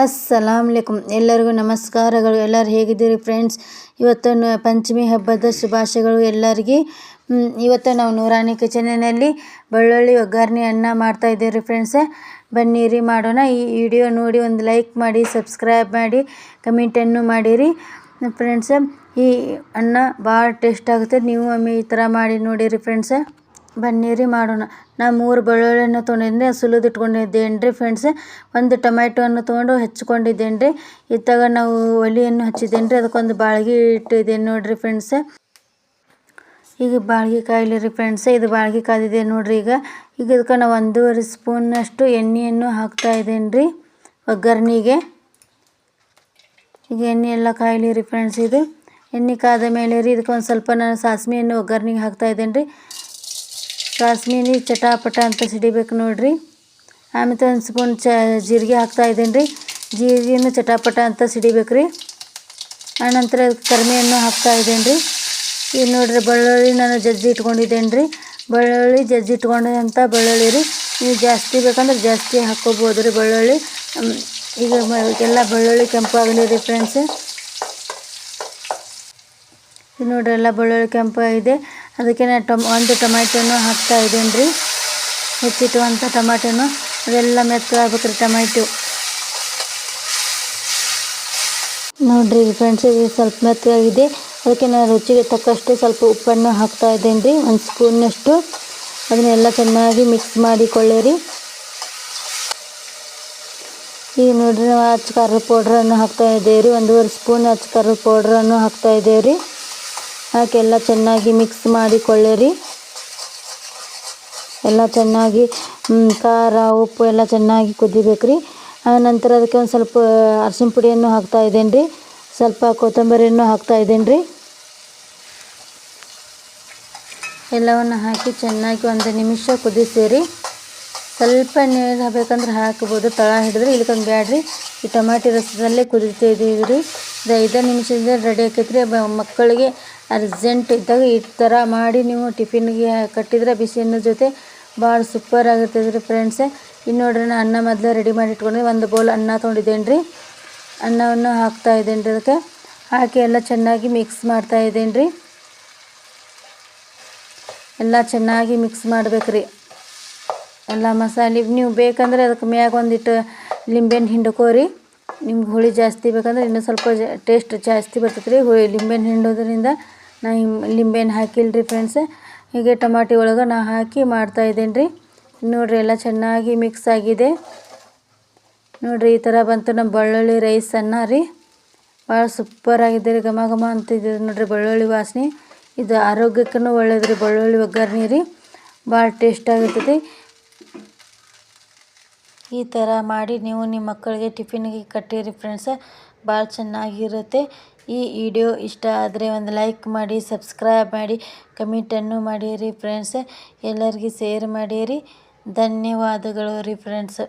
ಅಸ್ಸಲಾಮ್ಲಿಕುಮ್ ಎಲ್ಲರಿಗೂ ನಮಸ್ಕಾರಗಳು. ಎಲ್ಲರೂ ಹೇಗಿದ್ದೀರಿ ಫ್ರೆಂಡ್ಸ್ ಇವತ್ತು ಪಂಚಮಿ ಹಬ್ಬದ ಶುಭಾಶಯಗಳು ಎಲ್ಲರಿಗೆ. ಇವತ್ತು ನಾವು ನೂರಾಣಿ ಕಿಚನಲ್ಲಿ ಬೆಳ್ಳುಳ್ಳಿ, ಒಗ್ಗರಣೆ, ಅನ್ನ ಮಾಡ್ತಾ ಇದ್ದೀರಿ ಫ್ರೆಂಡ್ಸ್ ಬನ್ನಿರಿ ಮಾಡೋಣ. ಈ ವಿಡಿಯೋ ನೋಡಿ ಒಂದು ಲೈಕ್ ಮಾಡಿ ಸಬ್ಸ್ಕ್ರೈಬ್ ಮಾಡಿ ಕಮೆಂಟನ್ನು ಮಾಡಿರಿ. ಫ್ರೆಂಡ್ಸ್ ಈ ಅನ್ನ ಭಾಳ ಟೇಸ್ಟ್ ಆಗುತ್ತೆ. ನೀವು ಒಮ್ಮೆ ಈ ಥರ ಮಾಡಿ ನೋಡಿರಿ ಫ್ರೆಂಡ್ಸ್ ಬನ್ನಿರಿ ಮಾಡೋಣ. ನಾ ಮೂರು ಬೆಳ್ಳುಳ್ಳಿಯನ್ನು ತೊಗೊಂಡಿದ್ದೆ ಸುಲಿದು ಇಟ್ಕೊಂಡಿದ್ದೇನೆ ರೀ ಫ್ರೆಂಡ್ಸ್ ಒಂದು ಟೊಮ್ಯಾಟೊವನ್ನು ತೊಗೊಂಡು ಹೆಚ್ಚಿಕೊಂಡಿದ್ದೇನೆ ರೀ ಇತ್ತಾಗ ನಾವು ಒಲೆಯನ್ನು ಹಚ್ಚಿದ್ದೇನೆ ರೀ ಅದಕ್ಕೊಂದು ಬಾಳ್ಗೆ ಇಟ್ಟಿದ್ದೇನೆ ನೋಡಿರಿ ಫ್ರೆಂಡ್ಸ್ ಈಗ ಬಾಳ್ಗೆ ಕಾಯಿಲೆ ರೀ ಫ್ರೆಂಡ್ಸ್ ಇದು ಬಾಳ್ಗೆ ಕಾದಿದೆ ನೋಡಿರಿ ಈಗ. ಈಗ ಇದಕ್ಕೆ ನಾವು ಒಂದೂವರೆ ಸ್ಪೂನಷ್ಟು ಎಣ್ಣೆಯನ್ನು ಹಾಕ್ತಾ ಇದ್ದೇನೆ ರೀ ಒಗ್ಗರಣೆಗೆ. ಈಗ ಎಣ್ಣೆ ಎಲ್ಲ ಕಾಯಿಲೆ ರೀ ಫ್ರೆಂಡ್ಸ್ ಇದು. ಎಣ್ಣೆ ಕಾದ ಮೇಲೆ ರೀ ಇದಕ್ಕೆ ಒಂದು ಸ್ವಲ್ಪ ನಾನು ಸಾಸಿವೆಯನ್ನು ಒಗ್ಗರಣೆಗೆ ಹಾಕ್ತಾ ಇದ್ದೇನೆ ರೀ ಸಾಸ್ಮಿನಿ ಚಟಾಪಟ ಅಂತ ಸಿಡಿಬೇಕು ನೋಡ್ರಿ. ಆಮೇಲೆ ಒಂದು ಸ್ಪೂನ್ ಚ ಜೀರಿಗೆ ಹಾಕ್ತಾ ಇದ್ದೀನಿ ರೀ ಜೀರಿಗೆನೂ ಚಟಾಪಟ ಅಂತ ಸಿಡಿಬೇಕು ರೀ ಆನಂತರ ಕರ್ಮೆಯನ್ನು ಕರಿಮೆಯನ್ನು ಹಾಕ್ತಾ ಇದ್ದೀನಿ ರೀ ಈಗ ನೋಡ್ರಿ ಬೆಳ್ಳುಳ್ಳಿ ನಾನು ಜಜ್ಜಿ ಇಟ್ಕೊಂಡಿದ್ದೇನೆ ರೀ ಬೆಳ್ಳುಳ್ಳಿ ಜಜ್ಜಿ ಇಟ್ಕೊಂಡಂಥ ಬೆಳ್ಳುಳ್ಳಿ ರೀ. ನೀವು ಜಾಸ್ತಿ ಬೇಕಂದ್ರೆ ಜಾಸ್ತಿ ಹಾಕ್ಕೋಬೋದು ರೀ ಬೆಳ್ಳುಳ್ಳಿ ಈಗ ಎಲ್ಲ ಬೆಳ್ಳುಳ್ಳಿ ಕೆಂಪಾಗಲಿ ರೀ ಫ್ರೆಂಡ್ಸ್ ಇದು ನೋಡ್ರಿ ಎಲ್ಲ ಬೆಳ್ಳುಳ್ಳಿ ಕೆಂಪು ಇದೆ ಅದಕ್ಕೆ ನಾನು ಟೊಮ್, ಒಂದು ಟೊಮ್ಯಾಟೊನು ಹಾಕ್ತಾ ಇದ್ದೀನಿ ರೀ? ಹೆಚ್ಚಿಟ್ಟುವಂಥ ಟೊಮ್ಯಾಟೊನು. ಅದೆಲ್ಲ ಮೆತ್ತಗಾಗ್ಬೇಕು ರೀ ಟೊಮ್ಯಾಟೊ. ನೋಡ್ರಿ ಫ್ರೆಂಡ್ಸ್, ಇದು ಸ್ವಲ್ಪ ಮೆತ್ತಗಾಗಿದೆ ಅದಕ್ಕೆ ನಾನು ರುಚಿಗೆ ತಕ್ಕಷ್ಟು ಸ್ವಲ್ಪ ಉಪ್ಪನ್ನು ಹಾಕ್ತಾ ಇದ್ದೇನೆ ರೀ? ಒಂದು ಸ್ಪೂನ್ನಷ್ಟು ಅದನ್ನೆಲ್ಲ ಚೆನ್ನಾಗಿ ಮಿಕ್ಸ್ ಮಾಡಿಕೊಳ್ಳಿರಿ ಈಗ ನೋಡ್ರಿ ನಾವು ಅಚ್ಚ ಖಾರದ ಪೌಡ್ರನ್ನು ಹಾಕ್ತಾ ಇದ್ದೇವೆ ರೀ. ಒಂದೂವರೆ ಸ್ಪೂನ್ ಅಚ್ಚ ಖಾರದ ಪೌಡ್ರನ್ನು ಹಾಕ್ತಾ ಇದ್ದೇವೆ ರೀ. ಹಾಕಿ ಎಲ್ಲ ಚೆನ್ನಾಗಿ ಮಿಕ್ಸ್ ಮಾಡಿಕೊಳ್ಳಿರಿ. ಎಲ್ಲ ಚೆನ್ನಾಗಿ ಖಾರ, ಉಪ್ಪು ಎಲ್ಲ ಚೆನ್ನಾಗಿ ಕುದಿಬೇಕು ರೀ ನಂತರ ಅದಕ್ಕೆ ಒಂದು ಸ್ವಲ್ಪ ಅರಿಶಿನ ಪುಡಿಯನ್ನು ಹಾಕ್ತಾ ಇದ್ದೇನೆ ರೀ ಸ್ವಲ್ಪ ಕೊತ್ತಂಬರಿಯನ್ನು ಹಾಕ್ತಾ ಇದ್ದೇನೆ ರೀ ಎಲ್ಲವನ್ನು ಹಾಕಿ ಚೆನ್ನಾಗಿ ಒಂದು ನಿಮಿಷ ಕುದಿಸಿರಿ. ಸ್ವಲ್ಪ ನೀರು ಹಾಕಬೇಕಂದ್ರೆ ಹಾಕ್ಬೋದು. ತಳ ಹಿಡಿದ್ರೆ ಇಲ್ಕೊಂಡ್ ಬ್ಯಾಡ್ರಿ. ಈ ಟೊಮ್ಯಾಟೊ ರಸದಲ್ಲೇ ಕುದಿತಾ ಇದ್ದೀವಿ ರೀ. ಇದು ಐದು ನಿಮಿಷದಿಂದ ರೆಡಿ ಆಕೈತ್ರಿ. ಮಕ್ಕಳಿಗೆ ಅರ್ಜೆಂಟ್ ಇದ್ದಾಗ ಈ ಥರ ಮಾಡಿ ನೀವು ಟಿಫಿನ್ಗೆ ಕಟ್ಟಿದ್ರೆ ಬಿಸಿ ಅನ್ನೋ ಜೊತೆ ಭಾಳ ಸೂಪರ್ ರೀ ಫ್ರೆಂಡ್ಸ್ ಇನ್ನು ನೋಡ್ರಿ ನಾನು ಅನ್ನ ಮೊದಲು ರೆಡಿ ಮಾಡಿ ಇಟ್ಕೊಂಡೆ ಒಂದು ಬೌಲ್ ಅನ್ನ ತೊಗೊಂಡಿದ್ದೇನೆ ರೀ ಅನ್ನವನ್ನು ಹಾಕ್ತಾ ಇದ್ದೇನೆ ರೀ ಅದಕ್ಕೆ. ಹಾಕಿ ಎಲ್ಲ ಚೆನ್ನಾಗಿ ಮಿಕ್ಸ್ ಮಾಡ್ತಾ ಇದ್ದೇನೆ ರೀ ಎಲ್ಲ ಚೆನ್ನಾಗಿ ಮಿಕ್ಸ್ ಮಾಡ್ಬೇಕು ರೀ ಎಲ್ಲ ಮಸಾಲೆ ನೀವು ಬೇಕಂದ್ರೆ ಅದಕ್ಕೆ ಮ್ಯಾಗ ಒಂದಿಟ್ಟು ಲಿಂಬೆಹಣ್ಣು ಹಿಂಡ್ಕೋರಿ. ನಿಮ್ಗೆ ಹುಳಿ ಜಾಸ್ತಿ ಬೇಕಂದ್ರೆ ಇನ್ನೂ ಸ್ವಲ್ಪ ಟೇಸ್ಟ್ ಜಾಸ್ತಿ ಬರ್ತೈತೆ ರೀ ಹುಳಿ ಲಿಂಬೆಹಣ್ಣು ಹಿಂಡೋದ್ರಿಂದ ನಾ ಲಿಂಬೆಹಣ್ಣು ಹಾಕಿಲ್ಲ ರೀ ಫ್ರೆಂಡ್ಸ್ ಹೀಗೆ ಟಮಾಟಿ ಒಳಗೆ ನಾ ಹಾಕಿ ಮಾಡ್ತಾ ಇದ್ದೇನೆ ರೀ ನೋಡಿರಿ ಎಲ್ಲ ಚೆನ್ನಾಗಿ ಮಿಕ್ಸ್ ಆಗಿದೆ. ನೋಡಿರಿ ಈ ಥರ ಬಂತು ನಮ್ಮ ಬೆಳ್ಳುಳ್ಳಿ ರೈಸ್ ಅನ್ನ ರೀ. ಭಾಳ ಸೂಪರ್ ಆಗಿದೆ ರೀ ಘಮ ಘಮ ಅಂತಿದೆ ನೋಡಿರಿ ಬೆಳ್ಳುಳ್ಳಿ ವಾಸನೆ. ಇದು ಆರೋಗ್ಯಕ್ಕೂ ಒಳ್ಳೇದು ರೀ ಬೆಳ್ಳುಳ್ಳಿ ಒಗ್ಗರಣೆ ರೀ. ಭಾಳ ಟೇಸ್ಟ್ ಆಗಿರ್ತೈತಿ ಈ ಥರ ಮಾಡಿ ನೀವು ನಿಮ್ಮ ಮಕ್ಕಳಿಗೆ ಟಿಫಿನ್ಗೆ ಕಟ್ಟಿರಿ ಫ್ರೆಂಡ್ಸ್ ಭಾಳ ಚೆನ್ನಾಗಿರುತ್ತೆ. ಈ ವಿಡಿಯೋ ಇಷ್ಟ ಆದರೆ ಒಂದು ಲೈಕ್ ಮಾಡಿ ಸಬ್ಸ್ಕ್ರೈಬ್ ಮಾಡಿ ಕಮೆಂಟನ್ನು ಮಾಡಿರಿ ಫ್ರೆಂಡ್ಸ್ ಎಲ್ಲರಿಗೂ ಶೇರ್ ಮಾಡಿರಿ. ಧನ್ಯವಾದಗಳು ರೀ ಫ್ರೆಂಡ್ಸ್